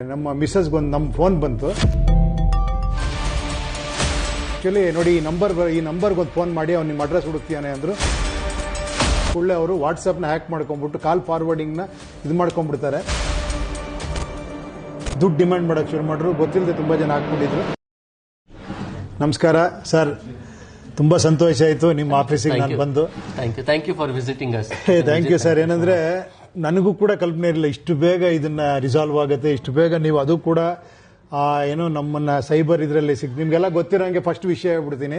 ನಮ್ಮ ಮಿಸ್ಸಸ್ಗೊಂದು ನಮ್ಮ ಫೋನ್ ಬಂತು. ಆ್ಯಕ್ಚುಲಿ ನೋಡಿ ಈ ನಂಬರ್ ಈ ನಂಬರ್ಗೊಂದು ಫೋನ್ ಮಾಡಿ ಅವ್ನು ನಿಮ್ಮ ಅಡ್ರೆಸ್ ಹುಡುಕ್ತಿಯಾನೆ ಅಂದರು. ಕೂಡಲೇ ಅವರು ವಾಟ್ಸಪ್ನ ಹ್ಯಾಕ್ ಮಾಡ್ಕೊಂಡ್ಬಿಟ್ಟು ಕಾಲ್ ಫಾರ್ವರ್ಡಿಂಗ್ನ ಇದು ಮಾಡ್ಕೊಂಡ್ಬಿಡ್ತಾರೆ. ದುಡ್ಡು ಡಿಮ್ಯಾಂಡ್ ಮಾಡೋಕ್ಕೆ ಶುರು ಮಾಡಿದ್ರು ಗೊತ್ತಿಲ್ಲದೆ ತುಂಬ ಜನ ಹಾಕ್ಬಿಟ್ಟಿದ್ರು. ನಮಸ್ಕಾರ ಸರ್. ತುಂಬ ಸಂತೋಷ ಆಯಿತು. ನಿಮ್ಮ ಆಫೀಸಿಗೆ ನಾನು ಬಂದು. Thank you thank you for visiting thank you sir ಏನಂದ್ರೆ ನನಗೂ ಕೂಡ ಕಲ್ಪನೆ ಇರಲಿಲ್ಲ. ಇಷ್ಟು ಬೇಗ ಇದನ್ನ ರಿಸಾಲ್ವ್ ಆಗುತ್ತೆ, ಇಷ್ಟು ಬೇಗ ನೀವು ಅದು ಕೂಡ ಏನೋ ನಮ್ಮನ್ನ ಸೈಬರ್ ಇದರಲ್ಲಿ ಸಿಗ್ ನಿಮ್ಗೆಲ್ಲ ಗೊತ್ತಿರೋಂಗೆ ಫಸ್ಟ್ ವಿಷಯ ಹೇಳ್ಬಿಡ್ತೀನಿ.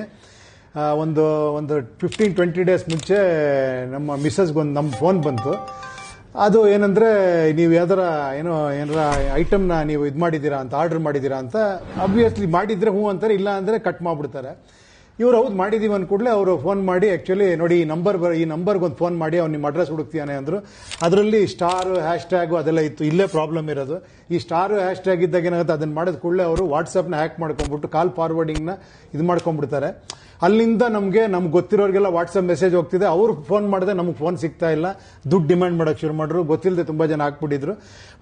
ಒಂದು ಒಂದು ಫಿಫ್ಟೀನ್ ಟ್ವೆಂಟಿ ಡೇಸ್ ಮುಂಚೆ ನಮ್ಮ ಮಿಸ್ಸಸ್ಗೊಂದು ನಮ್ಮ ಫೋನ್ ಬಂತು. ಅದು ಏನಂದ್ರೆ, ನೀವು ಯಾವ್ದಾರ, ಏನೋ, ಏನಾರ ಐಟಮ್ನ ನೀವು ಇದು ಮಾಡಿದ್ದೀರಾ ಅಂತ ಆರ್ಡರ್ ಮಾಡಿದ್ದೀರಾ ಅಂತ ಅಬ್ವಿಯಸ್ಲಿ ಮಾಡಿದ್ರೆ ಹ್ಞೂ ಅಂತಾರೆ, ಇಲ್ಲ ಅಂದ್ರೆ ಕಟ್ ಮಾಡ್ಬಿಡ್ತಾರೆ. ಇವ್ರು ಹೌದು ಮಾಡಿದೀವಿ ಅಂದ ಕೂಡಲೇ ಅವರು ಫೋನ್ ಮಾಡಿ ಆ್ಯಕ್ಚುಲಿ ನೋಡಿ, ಈ ನಂಬರ್ ಈ ನಂಬರ್ಗೆ ಒಂದು ಫೋನ್ ಮಾಡಿ, ಅವ್ನು ನಿಮ್ಮ ಅಡ್ರೆಸ್ ಹುಡುಕ್ತಿಯಾನೆ ಅಂದರು. ಅದರಲ್ಲಿ ಸ್ಟಾರ್ ಹ್ಯಾಶ್ ಟ್ಯಾಗು ಅದೆಲ್ಲ ಇತ್ತು. ಇಲ್ಲೇ ಪ್ರಾಬ್ಲಮ್ ಇರೋದು. ಈ ಸ್ಟಾರ್ ಹ್ಯಾಶ್ ಟ್ಯಾಗ್ ಇದ್ದಾಗ ಏನಾಗುತ್ತೆ ಅದನ್ನು ಮಾಡಿದ ಕೂಡಲೇ ಅವರು ವಾಟ್ಸಪ್ನ ಹ್ಯಾಕ್ ಮಾಡ್ಕೊಂಡ್ಬಿಟ್ಟು ಕಾಲ್ ಫಾರ್ವರ್ಡಿಂಗ್ನ ಇದು ಮಾಡ್ಕೊಂಡ್ಬಿಡ್ತಾರೆ. ಅಲ್ಲಿಂದ ನಮಗೆ, ನಮ್ಗೆ ಗೊತ್ತಿರೋರಿಗೆಲ್ಲ ವಾಟ್ಸಪ್ ಮೆಸೇಜ್ ಹೋಗ್ತಿದೆ. ಅವ್ರು ಫೋನ್ ಮಾಡಿದೆ ನಮಗೆ ಫೋನ್ ಸಿಗ್ತಾ ಇಲ್ಲ. ದುಡ್ಡು ಡಿಮ್ಯಾಂಡ್ ಮಾಡೋಕ್ಕೆ ಶುರು ಮಾಡಿದ್ರು ಗೊತ್ತಿಲ್ಲದೆ ತುಂಬ ಜನ ಹಾಕ್ಬಿಟ್ಟಿದ್ರು.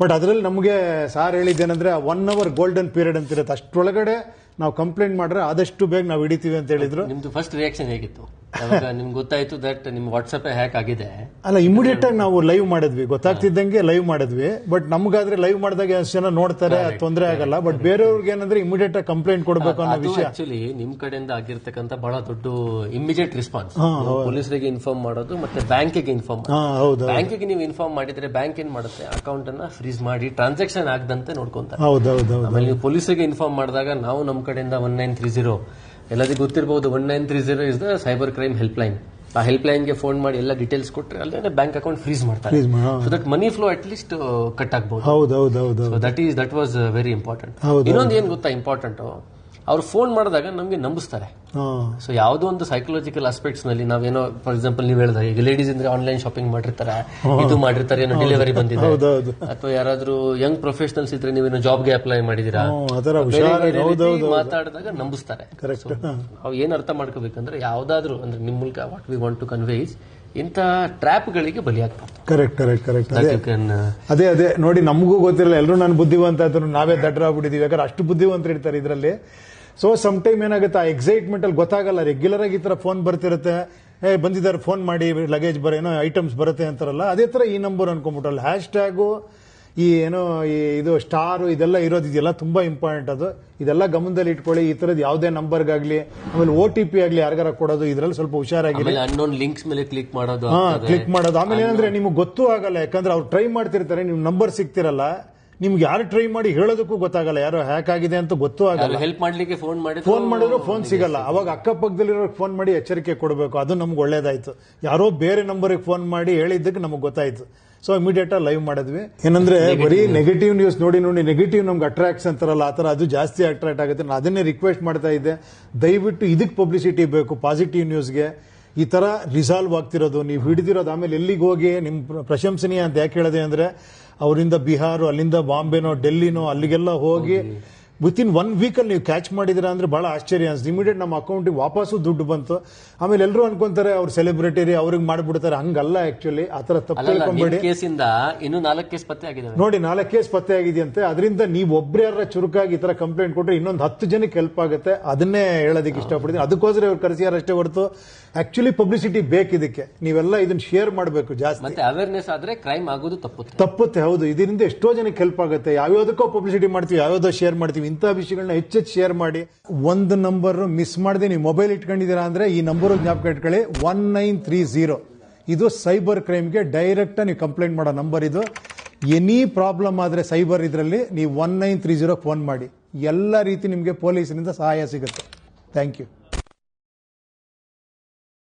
ಬಟ್ ಅದರಲ್ಲಿ ನಮಗೆ ಸಾರ್ ಹೇಳಿದ್ದೇನೆಂದ್ರೆ ಒನ್ ಅವರ್ ಗೋಲ್ಡನ್ ಪೀರಿಯಡ್ ಅಂತಿರುತ್ತೆ. ಅಷ್ಟರೊಳಗಡೆ ನಾವು ಕಂಪ್ಲೇಂಟ್ ಮಾಡ್ರೆ ಆದಷ್ಟು ಬೇಗ ನಾವು ಹಿಡಿತೀವಿ ಅಂತ ಹೇಳಿದ್ರು. ನಿಮ್ದು ಫಸ್ಟ್ ರಿಯಾಕ್ಷನ್ ಹೇಗಿತ್ತು? ನಿಮ್ಗೆ ಗೊತ್ತಾಯ್ತು ದಟ್ ನಿಮ್ ವಾಟ್ಸಪ್ ಹ್ಯಾಕ್ ಆಗಿದೆ? ಅಲ್ಲ ಇಮಿಡಿಯೇಟ್ ಆಗಿ ನಾವು ಲೈವ್ ಮಾಡಿದ್ವಿ. ಗೊತ್ತಾಗ್ತಿದ್ದಂಗೆ ಲೈವ್ ಮಾಡಿದ್ವಿ. ಬಟ್ ನಮ್ಗಾದ್ರೆ ಲೈವ್ ಮಾಡಿದಾಗ ಎಷ್ಟು ಜನ ನೋಡ್ತಾರೆ ತೊಂದರೆ ಆಗಲ್ಲ. ಬಟ್ ಬೇರೆಯವ್ರಿಗೆ ಏನಂದ್ರೆ ಇಮಿಡಿಯೇಟ್ ಆಗಿ ಕಂಪ್ಲೇಂಟ್ ಕೊಡಬೇಕು ಅನ್ನೋ ವಿಷಯ. ಆಕ್ಚುಲಿ ನಿಮ್ ಕಡೆಯಿಂದ ಆಗಿರ್ತಕ್ಕಂತ ಬಹಳ ದೊಡ್ಡ ಇಮಿಡಿಯೇಟ್ ರೆಸ್ಪಾನ್ಸ್ ಪೊಲೀಸರಿಗೆ ಇನ್ಫಾರ್ಮ್ ಮಾಡೋದು ಮತ್ತೆ ಬ್ಯಾಂಕಿಗೆ ಇನ್ಫಾರ್ಮ್ ಹಾ ಹೌದು ಬ್ಯಾಂಕಿಗೆ ನೀವು ಇನ್ಫಾರ್ಮ್ ಮಾಡಿದ್ರೆ ಬ್ಯಾಂಕ್ ಏನ್ ಮಾಡುತ್ತೆ? ಅಕೌಂಟ್ ಅನ್ನ ಫ್ರೀಸ್ ಮಾಡಿ ಟ್ರಾನ್ಸಾಕ್ಷನ್ ಆಗದಂತೆ ನೋಡ್ಕೊಂತ ಹೌದು ಹೌದು ಹೌದು. ಆಮೇಲೆ ನೀವು ಪೊಲೀಸರಿಗೆ ಇನ್ಫಾರ್ಮ್ ಮಾಡಿದಾಗ ನಾವು ನಮ್ಮ ಕಡೆಯಿಂದ ಒನ್ ನೈನ್ ತ್ರೀ ಜೀರೋ ಎಲ್ಲರಿಗೂ ಗೊತ್ತಿರಬಹುದು one nine three zero is the cyber crime help line ಆ ಹೆಲ್ಪ್ ಲೈನ್ಗೆ ಫೋನ್ ಮಾಡಿ ಎಲ್ಲ ಡೀಟೇಲ್ಸ್ ಕೊಟ್ಟರೆ ಅಲ್ಲದೆ ಬ್ಯಾಂಕ್ ಅಕೌಂಟ್ ಫ್ರೀಸ್ ಮಾಡ್ತಾರೆ. So that money flow at least cut ಆಗ್ಬಹುದು ಹೌದು ಹೌದು ಹೌದು so that is that was very important. ಇನ್ನೊಂದು ಏನ್ ಗೊತ್ತಾ ಇಂಪಾರ್ಟೆಂಟ್ ಅವ್ರು ಫೋನ್ ಮಾಡಿದಾಗ ನಮಗೆ ನಂಬಿಸ್ತಾರೆ. ಸೊ ಯಾವುದೋ ಒಂದು ಸೈಕಲಾಜಿಕಲ್ ಆಸ್ಪೆಕ್ಟ್ಸ್ನಲ್ಲಿ ನಾವೇನೋ ಫಾರ್ ಎಕ್ಸಾಂಪಲ್ ನೀವು ಹೇಳಿದಾಗ ಈಗ ಲೇಡೀಸ್ ಅಂದ್ರೆ ಆನ್ಲೈನ್ ಶಾಪಿಂಗ್ ಮಾಡಿರ್ತಾರೆ ಇದು ಮಾಡಿರ್ತಾರೆ ಏನೋ ಡೆಲಿವರಿ ಬಂದಿದೆ. ಅಥವಾ ಯಾರಾದ್ರೂ ಯಂಗ್ ಪ್ರೊಫೆಷನಲ್ಸ್ ಇದ್ರೆ ನೀವೇನೋ ಜಾಬ್ಗೆ ಅಪ್ಲೈ ಮಾಡಿದೀರಾ? ಮಾತಾಡಿದಾಗ ನಂಬಿಸ್ತಾರೆ. ನಾವು ಏನ್ ಅರ್ಥ ಮಾಡ್ಕೋಬೇಕಂದ್ರೆ ಯಾವ್ದಾದ್ರು ಅಂದ್ರೆ ನಿಮ್ ಮೂಲಕ what we want to conveys ಇಂಥ ಟ್ರ್ಯಾಪ್ಗಳಿಗೆ ಬಲಿಯಾಗ್ಬಾರ್ದು. Correct correct correct. Uh, ಅದೇ ಅದೇ. ನೋಡಿ ನಮಗೂ ಗೊತ್ತಿರಲ್ಲ ಎಲ್ಲರೂ ನಾನು ಬುದ್ಧಿವಂತ ಆದ್ರು ನಾವೇ ದಡ್ರಾಗ್ಬಿಟ್ಟಿದೀವಿ. ಯಾಕಂದ್ರೆ ಅಷ್ಟು ಬುದ್ಧಿವಂತರು ಇರ್ತಾರೆ ಇದರಲ್ಲಿ. ಸೊ ಸಮ್ ಟೈಮ್ ಏನಾಗುತ್ತೆ ಆ ಎಕ್ಸೈಟ್ಮೆಂಟ್ ಅಲ್ಲಿ ಗೊತ್ತಾಗಲ್ಲ. ರೆಗ್ಯುಲರ್ ಆಗಿ ಈ ತರ ಫೋನ್ ಬರ್ತಿರುತ್ತೆ. ಏ ಬಂದಿದ್ದಾರೆ ಫೋನ್ ಮಾಡಿ ಲಗೇಜ್ ಬರ ಏನೋ ಐಟಮ್ಸ್ ಬರುತ್ತೆ ಅಂತಾರಲ್ಲ. ಅದೇ ತರ ಈ ನಂಬರ್ ಅನ್ಕೊಂಡ್ಬಿಟ್ಟಲ್ಲ ಹ್ಯಾಶ್ ಟ್ಯಾಗು ಈ ಏನೋ ಈ ಇದು ಸ್ಟಾರ್ ಇದೆಲ್ಲ ಇರೋದಿದೆಯಲ್ಲ ತುಂಬಾ ಇಂಪಾರ್ಟೆಂಟ್ ಅದು. ಇದೆಲ್ಲ ಗಮನದಲ್ಲಿ ಇಟ್ಕೊಳ್ಳಿ ಈ ತರದ್ ಯಾವುದೇ ನಂಬರ್ಗಾಗ್ಲಿ ಆಮೇಲೆ ಓ ಟಿ ಪಿ ಆಗ್ಲಿ ಯಾರಿಗಾರ ಕೊಡೋದು ಇದ್ರಲ್ಲಿ ಸ್ವಲ್ಪ ಹುಷಾರಾಗಿ ಅನ್ನೋನ್ ಲಿಂಕ್ಸ್ ಮೇಲೆ ಕ್ಲಿಕ್ ಮಾಡೋದು ಹಾ ಕ್ಲಿಕ್ ಮಾಡೋದು. ಆಮೇಲೆ ಏನಂದ್ರೆ ನಿಮ್ಗೆ ಗೊತ್ತೂ ಆಗಲ್ಲ ಯಾಕಂದ್ರೆ ಅವ್ರು ಟ್ರೈ ಮಾಡ್ತಿರ್ತಾರೆ ನಿಮ್ ನಂಬರ್ ಸಿಗ್ತಿರಲ್ಲ. ನಿಮ್ಗೆ ಯಾರು ಟ್ರೈ ಮಾಡಿ ಹೇಳೋದಕ್ಕೂ ಗೊತ್ತಾಗಲ್ಲ. ಯಾರು ಹ್ಯಾಕ್ ಆಗಿದೆ ಅಂತ ಗೊತ್ತೂ ಆಗಲ್ಲ. ಹೆಲ್ಪ್ ಮಾಡ್ಲಿಕ್ಕೆ ಫೋನ್ ಮಾಡಿ ಫೋನ್ ಮಾಡಿದ್ರು ಫೋನ್ ಸಿಗಲ್ಲ. ಅವಾಗ ಅಕ್ಕಪಕ್ಕದಲ್ಲಿರೋ ಫೋನ್ ಮಾಡಿ ಎಚ್ಚರಿಕೆ ಕೊಡಬೇಕು. ಅದು ನಮ್ಗೆ ಒಳ್ಳೇದಾಯ್ತು. ಯಾರೋ ಬೇರೆ ನಂಬರ್ಗೆ ಫೋನ್ ಮಾಡಿ ಹೇಳಿದ್ದಕ್ಕೆ ನಮಗೆ ಗೊತ್ತಾಯ್ತು. ಸೊ ಇಮಿಡಿಯೇಟ್ ಲೈವ್ ಮಾಡಿದ್ವಿ. ಏನಂದ್ರೆ ಬರೀ ನೆಗೆಟಿವ್ ನ್ಯೂಸ್ ನೋಡಿ ನೋಡಿ ನೆಗೆಟಿವ್ ನಮ್ಗೆ ಅಟ್ರಾಕ್ಟ್ಸ್ ಅಂತಾರಲ್ಲ ಆ ಥರ ಅದು ಜಾಸ್ತಿ ಅಟ್ರಾಕ್ಟ್ ಆಗುತ್ತೆ. ನಾನು ಅದನ್ನೇ ರಿಕ್ವೆಸ್ಟ್ ಮಾಡ್ತಾ ಇದ್ದೆ. ದಯವಿಟ್ಟು ಇದಕ್ಕೆ ಪಬ್ಲಿಸಿಟಿ ಬೇಕು ಪಾಸಿಟಿವ್ ನ್ಯೂಸ್ಗೆ ಈ ತರ ರಿಸಾಲ್ವ್ ಆಗ್ತಿರೋದು. ನೀವು ಹಿಡಿದಿರೋದು. ಆಮೇಲೆ ಎಲ್ಲಿಗೆ ಹೋಗಿ ನಿಮ್ ಪ್ರ- ಪ್ರಶಂಸನೀಯ ಅಂತ ಯಾಕೆ ಹೇಳಿದೆ ಅಂದ್ರೆ, ಅವರಿಂದ ಬಿಹಾರ, ಅಲ್ಲಿಂದ ಬಾಂಬೆನೋ, ಡೆಲ್ಲಿನೋ, ಅಲ್ಲಿಗೆಲ್ಲ ಹೋಗಿ. ವಿತ್ ಇನ್ ಒನ್ ವೀಕಲ್ಲಿ ನೀವು ಕ್ಯಾಚ್ ಮಾಡಿದಿರ ಅಂದ್ರೆ ಬಹಳ ಆಶ್ಚರ್ಯ ಅನ್ಸುತ್ತೆ. ಇಮಿಡಿಯೇಟ್ ನಮ್ಮ ಅಕೌಂಟಿಗೆ ವಾಪಸ್ಸು ದುಡ್ಡು ಬಂತು. ಆಮೇಲೆ ಎಲ್ಲರೂ ಅನ್ಕೊಂತಾರೆ ಅವ್ರು ಸೆಲೆಬ್ರಿಟಿ ರೀ ಅವ್ರಿಗೆ ಮಾಡ್ಬಿಡ್ತಾರೆ. ಹಂಗಲ್ಲ ಆಕ್ಚುಲಿ ಆ ತರ ತಪ್ಪು ತಿಳ್ಕೊಂಬೇಡಿ. ಕೇಸಿಂದ ಇನ್ನು ನಾಲ್ಕು ಕೇಸ್ ಪತ್ತೆ ಆಗಿದೆ ನೋಡಿ ನಾಲ್ಕು ಕೇಸ್ ಪತ್ತೆ ಆಗಿದೆಯಂತೆ. ಅದರಿಂದ ನೀವು ಒಬ್ಬರೇ ಯಾರ ಚುರುಕಾಗಿ ಈ ತರ ಕಂಪ್ಲೇಂಟ್ ಕೊಟ್ರೆ ಇನ್ನೊಂದು ಹತ್ತು ಜನಕ್ಕೆ ಹೆಲ್ಪ್ ಆಗುತ್ತೆ. ಅದನ್ನೇ ಹೇಳೋದಕ್ಕೆ ಇಷ್ಟಪಡ್ತೀನಿ. ಅದಕ್ಕೋಸ್ಕರ ಇವ್ರು ಕರೆಸಿಯಾರಷ್ಟೇ ಹೊರತು ಆಕ್ಚುಲಿ ಪಬ್ಲಿಸಿಟಿ ಬೇಕಿದಕ್ಕೆ ನೀವೆಲ್ಲ ಇದನ್ನ ಶೇರ್ ಮಾಡಬೇಕು ಜಾಸ್ತಿ. ಮತ್ತೆ ಅವೇರ್ನೆಸ್ ಆದ್ರೆ ಕ್ರೈಮ್ ಆಗೋದು ತಪ್ಪುತ್ತೆ. ತಪ್ಪುತ್ತೆ ಹೌದು. ಇದರಿಂದ ಎಷ್ಟೋ ಜನಕ್ಕೆ ಹೆಲ್ಪ್ ಆಗುತ್ತೆ. ಯಾವ್ಯಾವುದಕ್ಕೋ ಪಬ್ಲಿಸಿಟಿ ಮಾಡ್ತೀವಿ ಯಾವ್ಯಾವ್ದೋ ಶೇರ್ ಮಾಡ್ತೀವಿ. ಇಂಥ ವಿಷಯಗಳನ್ನ ಹೆಚ್ಚೆಚ್ಚು ಶೇರ್ ಮಾಡಿ. ಒಂದು ನಂಬರ್ ಮಿಸ್ ಮಾಡದೆ, ನೀವು ಮೊಬೈಲ್ ಇಟ್ಕೊಂಡಿದ್ದೀರಾ ಅಂದ್ರೆ ಈ ನಂಬರ್ ಜ್ಞಾಪಕ ಇಟ್ಕೊಳ್ಳಿ ಒನ್ ನೈನ್ ತ್ರೀ ಜೀರೋ ಇದು ಸೈಬರ್ ಕ್ರೈಮ್ಗೆ ಡೈರೆಕ್ಟ್ ನೀವು ಕಂಪ್ಲೇಂಟ್ ಮಾಡೋ ನಂಬರ್ ಇದು. ಎನಿ ಪ್ರಾಬ್ಲಮ್ ಆದರೆ ಸೈಬರ್ ಇದರಲ್ಲಿ ನೀವು one nine three zero phone ಮಾಡಿ. ಎಲ್ಲ ರೀತಿ ನಿಮಗೆ ಪೊಲೀಸಿನಿಂದ ಸಹಾಯ ಸಿಗುತ್ತೆ. Thank you